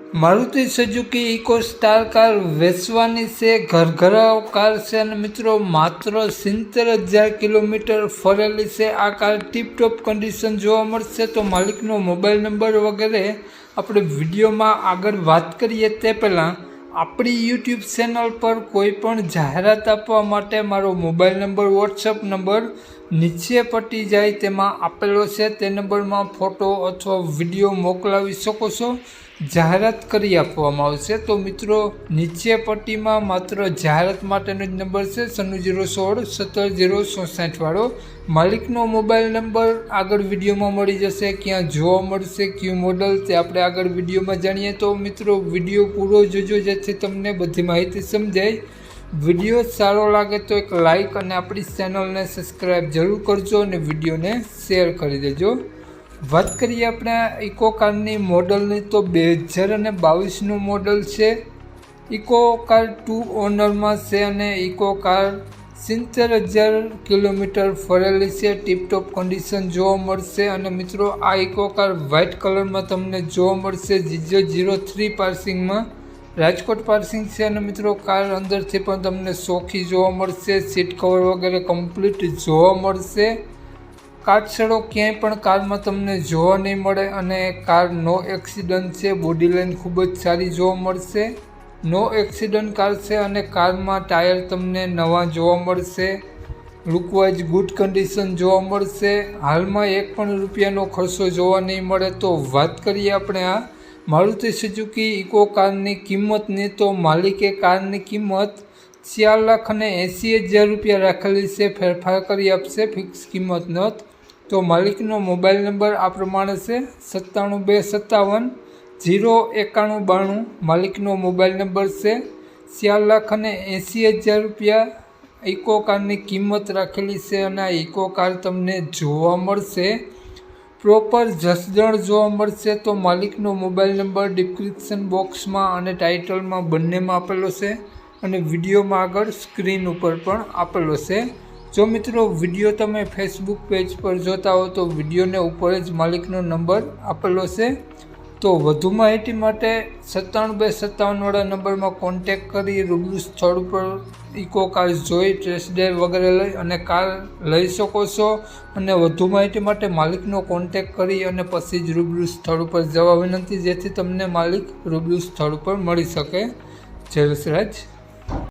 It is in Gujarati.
Maruti Suzuki Eeco Star car વેચવાની છે. ઘરઘરાવ કાર છે અને મિત્રો માત્ર સિત્તેર હજાર કિલોમીટર ફરેલી છે. આ કાર ટીપટોપ કન્ડિશન જોવા મળશે તો માલિકનો મોબાઈલ નંબર વગેરે આપણે વિડીયોમાં આગળ વાત કરીએ તે પહેલાં આપણી યુટ્યુબ ચેનલ પર કોઈ પણ જાહેરાત આપવા માટે મારો મોબાઈલ નંબર વોટ્સઅપ નંબર નીચે પટી જાય તેમાં આપેલો છે. તે નંબરમાં ફોટો અથવા વીડિયો મોકલાવી શકો છો. જાહેરાત કરી આપવામાં આવશે. તો મિત્રો, નીચે પટ્ટીમાં માત્ર જાહેરાત માટેનો જ નંબર છે સન્નુ જીરો સોળ, સત્તર જીરો ચોસઠ વાળો. માલિકનો મોબાઈલ નંબર આગળ વિડીયોમાં મળી જશે. ક્યાં જોવા મળશે, ક્યુ મોડલ, તે આપણે આગળ વિડીયોમાં જાણીએ. તો મિત્રો, વીડિયો પૂરો જોજો, જેથી તમને બધી માહિતી સમજાય. વીડિયો સારો લાગે તો એક લાઈક અને આપણી ચેનલને સબસ્ક્રાઈબ જરૂર કરજો અને વિડીયોને શેર કરી દેજો. વાત કરીએ આપણે ઇકો કારની મોડલની, તો બે હજાર અને બાવીસનું મોડલ છે. ઇકો કાર ટુ ઓનરમાં છે અને ઇકો કાર સિત્તેર હજાર કિલોમીટર ફરેલી છે. ટીપટોપ કન્ડિશન જોવા મળશે અને મિત્રો, આ ઇકો કાર વ્હાઇટ કલરમાં તમને જોવા મળશે. જીજો જીરો થ્રી પાર્સિંગમાં રાજકોટ પાર્સિંગ છે અને મિત્રો, કાર અંદરથી પણ તમને સોખી જોવા મળશે. સીટ કવર વગેરે કમ્પ્લીટ જોવા મળશે. કાટછડો ક્યાંય પણ કારમાં તમને જોવા નહીં મળે અને કાર નો એક્સિડન્ટ છે, બોડી લાઇન ખૂબ જ સારી જોવા મળશે. નો એક્સિડન્ટ કાર છે અને કારમાં ટાયર તમને નવા જોવા મળશે. લુકવાઇઝ ગુડ કન્ડિશન જોવા મળશે. હાલમાં એક પણ રૂપિયાનો ખર્ચો જોવા નહીં મળે તો વાત કરીએ આપણે આ મારુતિ સુઝુકી ઇકો કારની કિંમતની તો માલિકે કારની કિંમત ચાર લાખ અને એંસી હજાર રૂપિયા રાખેલી છે. ફેરફાર કરી આપશે, ફિક્સ કિંમત નહોત તો માલિકનો મોબાઈલ નંબર આ પ્રમાણે છે, સત્તાણું બે સત્તાવન, જીરો એકાણું બાણું. માલિકનો મોબાઈલ નંબર છે ચાર લાખ અને એંસી હજાર રૂપિયા. ઇકો કારની કિંમત રાખેલી છે અને આ ઇકો કાર તમને જોવા મળશે. પ્રોપર જસદણ જોવા મળશે તો માલિકનો મોબાઈલ નંબર ડિસ્ક્રિપ્શન બોક્સમાં અને ટાઇટલમાં બંનેમાં આપેલો છે. અને વિડીયોમાં આગળ સ્ક્રીન ઉપર પણ આપેલો છે. જો મિત્રો વીડિયો તમે ફેસબુક પેજ પર જોતા હો તો વિડીયોને ઉપર જ માલિકનો નંબર આપેલો છે. તો વધુ માહિતી માટે સત્તાણું બે સત્તાવનવાળા નંબરમાં કોન્ટેક કરી રૂબરૂ સ્થળ ઉપર ઇકો કાર જોઈ ટેસ્ટ ડ્રાઈવ વગેરે લઈ અને કાર લઈ શકો છો. અને વધુ માહિતી માટે માલિકનો કોન્ટેક કરી અને પછી જ રૂબરૂ સ્થળ ઉપર જવા વિનંતી જેથી તમને માલિક રૂબરૂ સ્થળ ઉપર મળી શકે. જય વસરાજ.